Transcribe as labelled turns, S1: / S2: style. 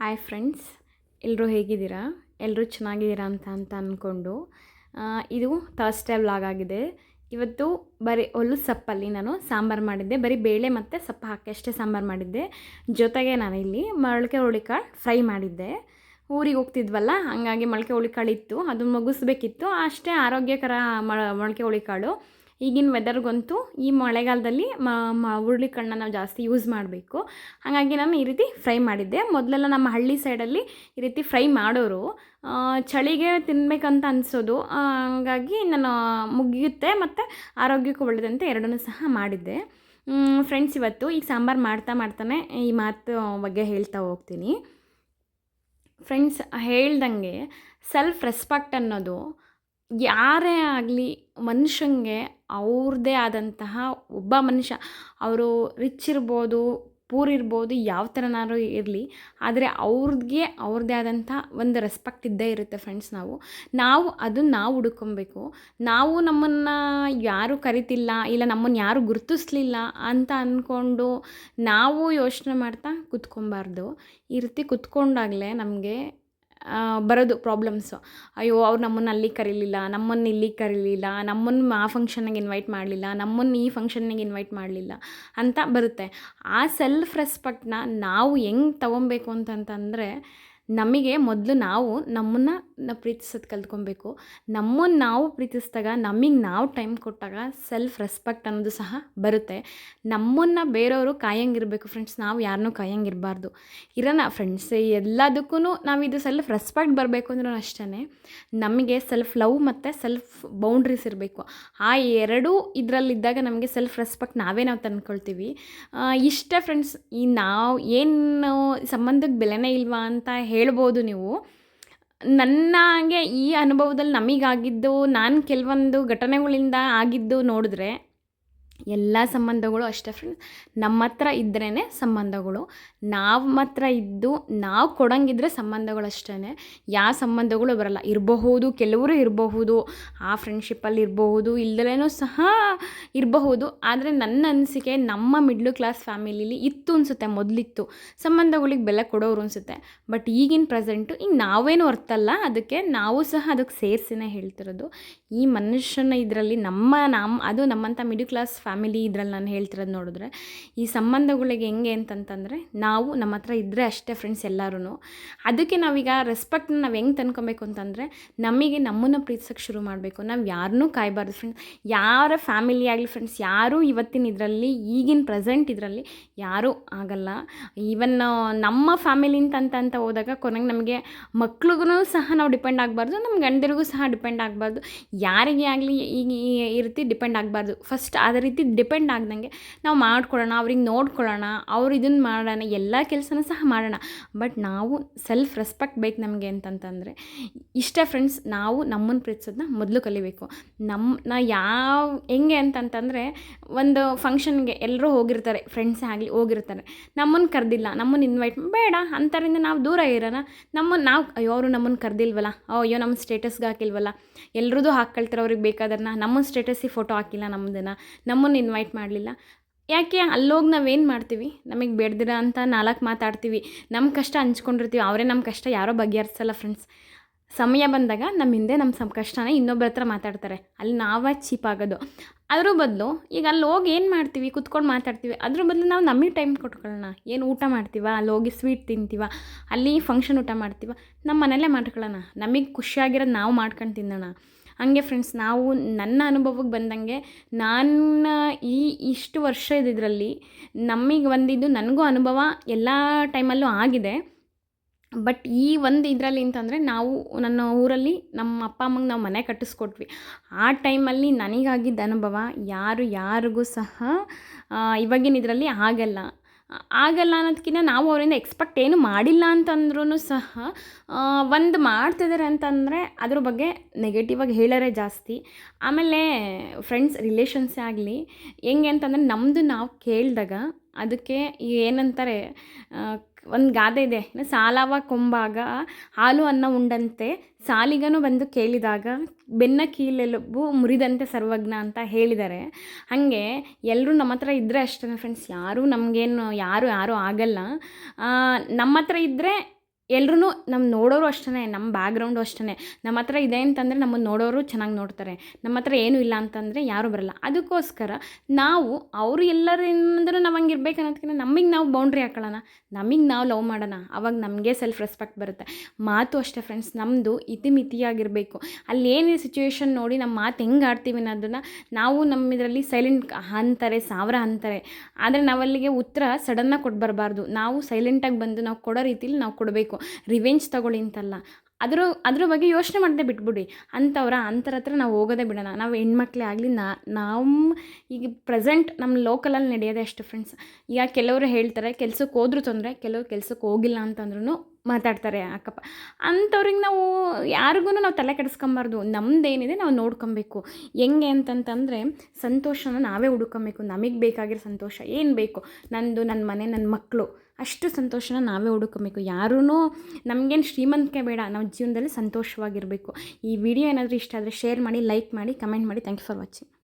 S1: Hi friends ಎಲ್ಲರೂ ಹೇಗಿದ್ದೀರಾ? ಎಲ್ಲರೂ ಚೆನ್ನಾಗಿದ್ದೀರಾ ಅಂತ ಅಂತ ಅಂದ್ಕೊಂಡು ಇದು ಥರ್ಸ್ಡೇ ವ್ಲಾಗ್ ಆಗಿದೆ. ಇವತ್ತು ಬರೀ ಒಲ್ಲು ಸಪ್ಪಲ್ಲಿ ನಾನು ಸಾಂಬಾರು ಮಾಡಿದ್ದೆ. ಬರೀ ಬೇಳೆ ಮತ್ತು ಸೊಪ್ಪು ಹಾಕಿ ಅಷ್ಟೇ ಸಾಂಬಾರು ಮಾಡಿದ್ದೆ. ಜೊತೆಗೆ ನಾನಿಲ್ಲಿ ಮೊಳಕೆ ಹುಳಿಕಾಳು ಫ್ರೈ ಮಾಡಿದ್ದೆ. ಊರಿಗೆ ಹೋಗ್ತಿದ್ವಲ್ಲ, ಹಾಗಾಗಿ ಮೊಳಕೆ ಹುಳಿಕಾಳು ಇತ್ತು. ಅದನ್ನು ಮುಗಿಸ್ಬೇಕಿತ್ತು. ಅಷ್ಟೇ ಆರೋಗ್ಯಕರ ಮೊಳಕೆ ಹುರುಳಿಕಾಳು. ಈಗಿನ ವೆದರ್ಗಂತೂ ಈ ಮಳೆಗಾಲದಲ್ಲಿ ಕಣ್ಣ ನಾವು ಜಾಸ್ತಿ ಯೂಸ್ ಮಾಡಬೇಕು. ಹಾಗಾಗಿ ನಾನು ಈ ರೀತಿ ಫ್ರೈ ಮಾಡಿದ್ದೆ. ಮೊದಲೆಲ್ಲ ನಮ್ಮ ಹಳ್ಳಿ ಸೈಡಲ್ಲಿ ಈ ರೀತಿ ಫ್ರೈ ಮಾಡೋರು ಚಳಿಗೆ ತಿನ್ನಬೇಕಂತ ಅನಿಸೋದು. ಹಾಗಾಗಿ ನಾನು ಮುಗಿಯುತ್ತೆ ಮತ್ತು ಆರೋಗ್ಯಕ್ಕೂ ಒಳ್ಳೆಯದಂತೆ ಎರಡನ್ನೂ ಸಹ ಮಾಡಿದ್ದೆ. ಫ್ರೆಂಡ್ಸ್ ಇವತ್ತು ಈಗ ಸಾಂಬಾರು ಮಾಡ್ತಾ ಮಾಡ್ತಾನೆ ಈ ಮಾತು ಬಗ್ಗೆ ಹೇಳ್ತಾ ಹೋಗ್ತೀನಿ. ಫ್ರೆಂಡ್ಸ್ ಹೇಳ್ದಂಗೆ ಸೆಲ್ಫ್ ರೆಸ್ಪೆಕ್ಟ್ ಅನ್ನೋದು ಯಾರೇ ಆಗಲಿ ಮನುಷ್ಯಂಗೆ ಅವ್ರದ್ದೇ ಆದಂತಹ ಒಬ್ಬ ಮನುಷ್ಯ, ಅವರು ರಿಚ್ ಇರ್ಬೋದು ಪೂರ್ ಇರ್ಬೋದು, ಯಾವ ಥರನಾದ್ರು ಇರಲಿ, ಆದರೆ ಅವ್ರಿಗೆ ಅವ್ರದ್ದೇ ಆದಂಥ ಒಂದು ರೆಸ್ಪೆಕ್ಟ್ ಇದ್ದೇ ಇರುತ್ತೆ ಫ್ರೆಂಡ್ಸ್ ನಾವು. ನಾವು ಅದನ್ನು ನಾವು ಹುಡ್ಕೊಬೇಕು. ನಾವು ನಮ್ಮನ್ನು ಯಾರು ಕರಿತಿಲ್ಲ, ಇಲ್ಲ ನಮ್ಮನ್ನು ಯಾರು ಗುರುತಿಸ್ಲಿಲ್ಲ ಅಂತ ಅಂದ್ಕೊಂಡು ನಾವು ಯೋಚನೆ ಮಾಡ್ತಾ ಕುತ್ಕೊಬಾರ್ದು. ಈ ರೀತಿ ಕುತ್ಕೊಂಡಾಗಲೇ ನಮಗೆ ಬರೋದು ಪ್ರಾಬ್ಲಮ್ಸು ಅಯ್ಯೋ, ಅವ್ರು ನಮ್ಮನ್ನು ಅಲ್ಲಿ ಕರೀಲಿಲ್ಲ, ನಮ್ಮನ್ನು ಇಲ್ಲಿ ಕರೀಲಿಲ್ಲ, ನಮ್ಮನ್ನು ಆ ಫಂಕ್ಷನ್ನಿಗೆ ಇನ್ವೈಟ್ ಮಾಡಲಿಲ್ಲ, ನಮ್ಮನ್ನು ಈ ಫಂಕ್ಷನ್ನಿಗೆ ಇನ್ವೈಟ್ ಮಾಡಲಿಲ್ಲ ಅಂತ ಬರುತ್ತೆ. ಆ ಸೆಲ್ಫ್ ರೆಸ್ಪೆಕ್ಟ್ನ ನಾವು ಹೆಂಗೆ ತೊಗೊಬೇಕು ಅಂತಂತಂದರೆ ನಮಗೆ ಮೊದಲು ನಾವು ನಮ್ಮನ್ನು ನಾವು ಪ್ರೀತಿಸೋದು ಕಲ್ತ್ಕೊಬೇಕು. ನಮ್ಮನ್ನು ನಾವು ಪ್ರೀತಿಸಿದಾಗ, ನಮಗೆ ನಾವು ಟೈಮ್ ಕೊಟ್ಟಾಗ ಸೆಲ್ಫ್ ರೆಸ್ಪೆಕ್ಟ್ ಅನ್ನೋದು ಸಹ ಬರುತ್ತೆ. ನಮ್ಮನ್ನು ಬೇರೆಯವರು ಕಾಯಂಗಿರಬೇಕು ಫ್ರೆಂಡ್ಸ್ ನಾವು ಯಾರನ್ನೂ ಕಾಯಂಗಿರಬಾರ್ದು. ಇರೋಣ ಫ್ರೆಂಡ್ಸ್ ಎಲ್ಲದಕ್ಕೂ ನಾವು ಇದು ಸೆಲ್ಫ್ ರೆಸ್ಪೆಕ್ಟ್ ಬರಬೇಕು ಅಂದ್ರೂ ಅಷ್ಟೇ ನಮಗೆ ಸೆಲ್ಫ್ ಲವ್ ಮತ್ತು ಸೆಲ್ಫ್ ಬೌಂಡ್ರೀಸ್ ಇರಬೇಕು. ಆ ಎರಡೂ ಇದರಲ್ಲಿದ್ದಾಗ ನಮಗೆ ಸೆಲ್ಫ್ ರೆಸ್ಪೆಕ್ಟ್ ನಾವೇ ನಾವು ತಂದ್ಕೊಳ್ತೀವಿ. ಇಷ್ಟೇ ಫ್ರೆಂಡ್ಸ್ ಈ ನಾವು ಏನು ಸಂಬಂಧಕ್ಕೆ ಬೆಲೆನೇ ಇಲ್ವಾ ಅಂತ ಹೇಳ್ಬೋದು ನೀವು. ನನಗೆ ಈ ಅನುಭವದಲ್ಲಿ ನಮಗಾಗಿದ್ದು ನಾನು ಕೆಲವೊಂದು ಘಟನೆಗಳಿಂದ ಆಗಿದ್ದು ನೋಡಿದ್ರೆ ಎಲ್ಲ ಸಂಬಂಧಗಳು ಅಷ್ಟೇ ಫ್ರೆಂಡ್ಸ್ ನಮ್ಮ ಹತ್ರ ಇದ್ರೇ ಸಂಬಂಧಗಳು. ನಾವು ಮಾತ್ರ ಇದ್ದು ನಾವು ಕೊಡಂಗಿದ್ರೆ ಸಂಬಂಧಗಳು ಅಷ್ಟೇ ಯಾವ ಸಂಬಂಧಗಳು ಬರಲ್ಲ. ಇರಬಹುದು, ಕೆಲವರು ಇರಬಹುದು, ಆ ಫ್ರೆಂಡ್ಶಿಪ್ಪಲ್ಲಿ ಇರಬಹುದು ಇಲ್ದಲೇ ಸಹ ಇರಬಹುದು. ಆದರೆ ನನ್ನ ಅನಿಸಿಕೆ ನಮ್ಮ ಮಿಡ್ಲ್ ಕ್ಲಾಸ್ ಫ್ಯಾಮಿಲಿಲಿ ಇತ್ತು ಅನಿಸುತ್ತೆ ಮೊದಲಿತ್ತು. ಸಂಬಂಧಗಳಿಗೆ ಬೆಲೆ ಕೊಡೋರು ಅನಿಸುತ್ತೆ. ಬಟ್ ಈಗಿನ ಪ್ರೆಸೆಂಟು ಈಗ ನಾವೇನು ಅರ್ಥಲ್ಲ. ಅದಕ್ಕೆ ನಾವು ಸಹ ಅದಕ್ಕೆ ಸೇರಿಸಿನೇ ಹೇಳ್ತಿರೋದು. ಈ ಮನುಷ್ಯನ ಇದರಲ್ಲಿ ನಮ್ಮ ನಮ್ಮ ಅದು ನಮ್ಮಂಥ ಮಿಡ್ಲ್ ಕ್ಲಾಸ್ ಫ್ಯಾಮಿಲಿ ಇದ್ರಲ್ಲಿ ನಾನು ಹೇಳ್ತಿರೋದು ನೋಡಿದ್ರೆ, ಈ ಸಂಬಂಧಗಳಿಗೆ ಹೆಂಗೆ ಅಂತಂತಂದರೆ, ನಾವು ನಮ್ಮ ಹತ್ರ ಇದ್ದರೆ ಅಷ್ಟೇ ಫ್ರೆಂಡ್ಸ್ ಎಲ್ಲರೂ ಅದಕ್ಕೆ ನಾವೀಗ ರೆಸ್ಪೆಕ್ಟ್ನ ನಾವು ಹೆಂಗೆ ತಂದ್ಕೊಬೇಕು ಅಂತಂದರೆ, ನಮಗೆ ನಮ್ಮನ್ನು ಪ್ರೀತಿಸೋಕ್ಕೆ ಶುರು ಮಾಡಬೇಕು. ನಾವು ಯಾರನ್ನೂ ಕಾಯಬಾರ್ದು ಫ್ರೆಂಡ್ಸ್ ಯಾರ ಫ್ಯಾಮಿಲಿ ಆಗಲಿ ಫ್ರೆಂಡ್ಸ್ ಯಾರೂ ಇವತ್ತಿನ ಇದರಲ್ಲಿ, ಈಗಿನ ಪ್ರೆಸೆಂಟ್ ಇದರಲ್ಲಿ ಯಾರೂ ಆಗಲ್ಲ. ಈವನ್ ನಮ್ಮ ಫ್ಯಾಮಿಲಿ ಅಂತ ಹೋದಾಗ ಕೊನೆಗೆ ನಮಗೆ ಮಕ್ಳಿಗೂ ಸಹ ನಾವು ಡಿಪೆಂಡ್ ಆಗಬಾರ್ದು ನಮ್ಮ ಗಂಡರಿಗೂ ಸಹ ಡಿಪೆಂಡ್ ಆಗಬಾರ್ದು. ಯಾರಿಗೆ ಆಗಲಿ ಈಗ ಈ- ಈ ರೀತಿ ಡಿಪೆಂಡ್ ಆಗಬಾರ್ದು. ಫಸ್ಟ್ ಅದೇ ರೀತಿ ಡಿಪೆಂಡ್ ಆಗ್ದಂಗೆ ನಾವು ಮಾಡ್ಕೊಳ್ಳೋಣ, ಅವ್ರಿಗೆ ನೋಡ್ಕೊಳ್ಳೋಣ, ಅವ್ರು ಇದನ್ನು ಮಾಡೋಣ, ಎಲ್ಲ ಕೆಲಸನೂ ಸಹ ಮಾಡೋಣ. ಬಟ್ ನಾವು ಸೆಲ್ಫ್ ರೆಸ್ಪೆಕ್ಟ್ ಬೇಕು ನಮಗೆ ಅಂತಂತಂದರೆ, ಇಷ್ಟೇ ಫ್ರೆಂಡ್ಸ್ ನಾವು ನಮ್ಮನ್ನು ಪ್ರೀತಿಸೋದನ್ನ ಮೊದಲು ಕಲಿಬೇಕು. ನಮ್ಮ ನಾ ಯಾವ, ಹೆಂಗೆ ಅಂತಂತಂದರೆ, ಒಂದು ಫಂಕ್ಷನ್ಗೆ ಎಲ್ಲರೂ ಹೋಗಿರ್ತಾರೆ ಫ್ರೆಂಡ್ಸೇ ಆಗಲಿ ಹೋಗಿರ್ತಾರೆ. ನಮ್ಮನ್ನು ಕರೆದಿಲ್ಲ ನಮ್ಮನ್ನು ಇನ್ವೈಟ್ ಬೇಡ ಅಂಥರಿಂದ ನಾವು ದೂರ ಇರೋಣ. ನಮ್ಮನ್ನು ನಾವು, ಅಯ್ಯೋ, ಅವರು ನಮ್ಮನ್ನು ಕರೆದಿಲ್ವಲ್ಲ, ಅಯ್ಯೋ ನಮ್ಮ ಸ್ಟೇಟಸ್ಗೆ ಹಾಕಿಲ್ವಲ್ಲ. ಎಲ್ರದ್ದು ಹಾಕ್ಕೊಳ್ತಾರೆ ಅವ್ರಿಗೆ ಬೇಕಾದ್ರನ್ನ ನಮ್ಮ ಸ್ಟೇಟಸ್ಸಿಗೆ ಫೋಟೋ ಹಾಕಿಲ್ಲ ನಮ್ಮದನ್ನು ಇನ್ವೈಟ್ ಮಾಡಲಿಲ್ಲ. ಯಾಕೆ ಅಲ್ಲೋಗಿ ನಾವೇನು ಮಾಡ್ತೀವಿ? ನಮಗೆ ಬೇಡ್ದಿರ ಅಂತ ನಾಲ್ಕು ಮಾತಾಡ್ತೀವಿ. ನಮ್ಮ ಕಷ್ಟ ಹಂಚ್ಕೊಂಡಿರ್ತೀವಿ. ಅವರೇ ನಮ್ಮ ಕಷ್ಟ ಯಾರೋ ಬಗೆಹರಿಸಲ್ಲ ಫ್ರೆಂಡ್ಸ್ ಸಮಯ ಬಂದಾಗ ನಮ್ಮ ಹಿಂದೆ ನಮ್ಮ ಸಮ ಕಷ್ಟನ ಇನ್ನೊಬ್ಬರ ಹತ್ರ ಮಾತಾಡ್ತಾರೆ. ಅಲ್ಲಿ ನಾವೇ ಚೀಪ್ ಆಗೋದು. ಅದ್ರ ಬದಲು ಈಗ ಅಲ್ಲಿ ಹೋಗಿ ಏನು ಮಾಡ್ತೀವಿ? ಕುತ್ಕೊಂಡು ಮಾತಾಡ್ತೀವಿ. ಅದ್ರ ಬದಲು ನಾವು ನಮಗೆ ಟೈಮ್ ಕೊಟ್ಕೊಳ್ಳೋಣ ಏನು ಊಟ ಮಾಡ್ತೀವ? ಅಲ್ಲಿ ಹೋಗಿ ಸ್ವೀಟ್ ತಿಂತೀವ? ಅಲ್ಲಿ ಫಂಕ್ಷನ್ ಊಟ ಮಾಡ್ತೀವ? ನಮ್ಮ ಮನೇಲೇ ಮಾಡ್ಕೊಳ್ಳೋಣ. ನಮಗೆ ಖುಷಿಯಾಗಿರೋದು ನಾವು ಮಾಡ್ಕೊಂಡು ತಿನ್ನೋಣ. ಹಂಗೆ ಫ್ರೆಂಡ್ಸ್ ನಾವು ನನ್ನ ಅನುಭವಕ್ಕೆ ಬಂದಂಗೆ ನನ್ನ ಈ ಇಷ್ಟು ವರ್ಷ ಇದರಲ್ಲಿ ನಮಗೆ ಬಂದಿದ್ದು ನನಗೂ ಅನುಭವ ಎಲ್ಲ ಟೈಮಲ್ಲೂ ಆಗಿದೆ. ಬಟ್ ಈ ಒಂದು ಇದರಲ್ಲಿ ಅಂತಂದರೆ ನಾವು ನನ್ನ ಊರಲ್ಲಿ ನಮ್ಮ ಅಪ್ಪ, ಅಮ್ಮಂಗೆ ನಾವು ಮನೆ ಕಟ್ಟಿಸ್ಕೊಟ್ವಿ. ಆ ಟೈಮಲ್ಲಿ ನನಗಾಗಿದ್ದ ಅನುಭವ ಯಾರು ಯಾರಿಗೂ ಸಹ ಇವಾಗಿನ ಇದರಲ್ಲಿ ಆಗಲ್ಲ. ಆಗಲ್ಲ ಅನ್ನೋದಕ್ಕಿಂತ ನಾವು ಅವರಿಂದ ಎಕ್ಸ್ಪೆಕ್ಟ್ ಏನು ಮಾಡಿಲ್ಲ ಅಂತಂದ್ರೂ ಸಹ ಒಂದು ಮಾಡ್ತಿದ್ದಾರೆ ಅಂತಂದರೆ ಅದ್ರ ಬಗ್ಗೆ ನೆಗೆಟಿವ್ ಆಗಿ ಹೇಳೋರೇ ಜಾಸ್ತಿ. ಆಮೇಲೆ ಫ್ರೆಂಡ್ಸ್ ರಿಲೇಷನ್ಸೇ ಆಗಲಿ, ಹೆಂಗೆ ಅಂತಂದರೆ ನಮ್ಮದು ನಾವು ಕೇಳಿದಾಗ ಅದಕ್ಕೆ ಏನಂತಾರೆ ಒಂದು ಗಾದೆ ಇದೆ. ಸಾಲವ ಕೊಂಬಾಗ ಹಾಲು ಅನ್ನ ಉಂಡಂತೆ. ಸಾಲಿಗನು ಬಂದು ಕೇಳಿದಾಗ ಬೆನ್ನ ಕೀಲೆಲುಬು ಮುರಿದಂತೆ ಸರ್ವಜ್ಞ ಅಂತ ಹೇಳಿದ್ದಾರೆ ಹಾಗೆ ಎಲ್ಲರೂ ನಮ್ಮ ಹತ್ರ ಇದ್ದರೆ ಅಷ್ಟೇ ಫ್ರೆಂಡ್ಸ್ ಯಾರೂ ನಮಗೇನು ಯಾರು ಯಾರೂ ಆಗಲ್ಲ. ನಮ್ಮ ಹತ್ರ ಇದ್ದರೆ ಎಲ್ರೂ ನಮ್ಮ ನೋಡೋರು ಅಷ್ಟೇ ನಮ್ಮ ಬ್ಯಾಗ್ರೌಂಡು ಅಷ್ಟೇ ನಮ್ಮ ಹತ್ರ ಇದೆ ಅಂತಂದರೆ ನಮ್ಮನ್ನು ನೋಡೋರು ಚೆನ್ನಾಗಿ ನೋಡ್ತಾರೆ. ನಮ್ಮ ಹತ್ರ ಏನೂ ಇಲ್ಲ ಅಂತಂದರೆ ಯಾರೂ ಬರಲ್ಲ. ಅದಕ್ಕೋಸ್ಕರ ನಾವು ಅವರು ಎಲ್ಲರಿಂದಲೂ ನಾವು ಇರ್ಬೇಕು ಅನ್ನೋದಕ್ಕಿಂತ ನಮಗೆ ನಾವು ಬೌಂಡ್ರಿ ಹಾಕೊಳ್ಳೋಣ. ನಮಗೆ ನಾವು ಲವ್ ಮಾಡೋಣ. ಅವಾಗ ನಮಗೆ ಸೆಲ್ಫ್ ರೆಸ್ಪೆಕ್ಟ್ ಬರುತ್ತೆ. ಮಾತು ಅಷ್ಟೇ ಫ್ರೆಂಡ್ಸ್ ನಮ್ಮದು ಇತಿಮಿತಿಯಾಗಿರಬೇಕು. ಅಲ್ಲಿ ಏನು ಸಿಚುವೇಶನ್ ನೋಡಿ ನಮ್ಮ ಮಾತು ಹೆಂಗೆ ಆಡ್ತೀವಿ ಅನ್ನೋದನ್ನು ನಾವು ನಮ್ಮ ಇದರಲ್ಲಿ ಸೈಲೆಂಟ್ ಅಂತಾರೆ, ಸಾವಿರ ಅಂತಾರೆ. ಆದರೆ ನಾವಲ್ಲಿಗೆ ಉತ್ತರ ಸಡನ್ನಾಗಿ ಕೊಟ್ಟು ಬರಬಾರ್ದು ನಾವು ಸೈಲೆಂಟಾಗಿ ಬಂದು ನಾವು ಕೊಡೋ ರೀತಿಲಿ ನಾವು ಕೊಡಬೇಕು. ರಿವೆಂಜ್ ತಗೊಳ್ಳಿ ಅಂತಲ್ಲ. ಅದ್ರ ಅದ್ರ ಬಗ್ಗೆ ಯೋಚನೆ ಮಾಡದೆ ಬಿಟ್ಬಿಡಿ. ಅಂಥವ್ರ ಅಂಥರ ಹತ್ರ ನಾವು ಹೋಗೋದೆ ಬಿಡೋಣ. ನಾವು ಹೆಣ್ಮಕ್ಳೇ ಆಗಲಿ, ನಾ ನಮ್ಮ ಈಗ ಪ್ರೆಸೆಂಟ್ ನಮ್ಮ ಲೋಕಲಲ್ಲಿ ನಡೆಯೋದೇ ಅಷ್ಟು ಫ್ರೆಂಡ್ಸ್ ಈಗ ಕೆಲವರು ಹೇಳ್ತಾರೆ ಕೆಲ್ಸಕ್ಕೆ ಹೋದ್ರೂ ತೊಂದರೆ, ಕೆಲವರು ಕೆಲ್ಸಕ್ಕೆ ಹೋಗಿಲ್ಲ ಅಂತಂದ್ರೂ ಮಾತಾಡ್ತಾರೆ ಅಕ್ಕಪ್ಪ. ಅಂಥವ್ರಿಗೆ ನಾವು ಯಾರಿಗೂ ನಾವು ತಲೆ ಕೆಡಿಸ್ಕೊಂಬಾರ್ದು. ನಮ್ಮದೇನಿದೆ ನಾವು ನೋಡ್ಕೊಬೇಕು. ಹೆಂಗೆ ಅಂತಂತಂದರೆ ಸಂತೋಷನ ನಾವೇ ಹುಡ್ಕೊಬೇಕು. ನಮಗೆ ಬೇಕಾಗಿರೋ ಸಂತೋಷ ಏನು ಬೇಕು? ನಂದು ನನ್ನ ಮನೆ ನನ್ನ ಮಕ್ಕಳು ಅಷ್ಟು ಸಂತೋಷನ ನಾವೇ ಹುಡುಕಬೇಕು. ಯಾರೂ ನಮಗೇನು ಶ್ರೀಮಂತಿಕೆ ಬೇಡ. ನಾವು ಜೀವನದಲ್ಲಿ ಸಂತೋಷವಾಗಿರಬೇಕು. ಈ ವಿಡಿಯೋ ಏನಾದರೂ ಇಷ್ಟ ಆದರೆ ಶೇರ್ ಮಾಡಿ, ಲೈಕ್ ಮಾಡಿ, ಕಮೆಂಟ್ ಮಾಡಿ. Thank you for watching.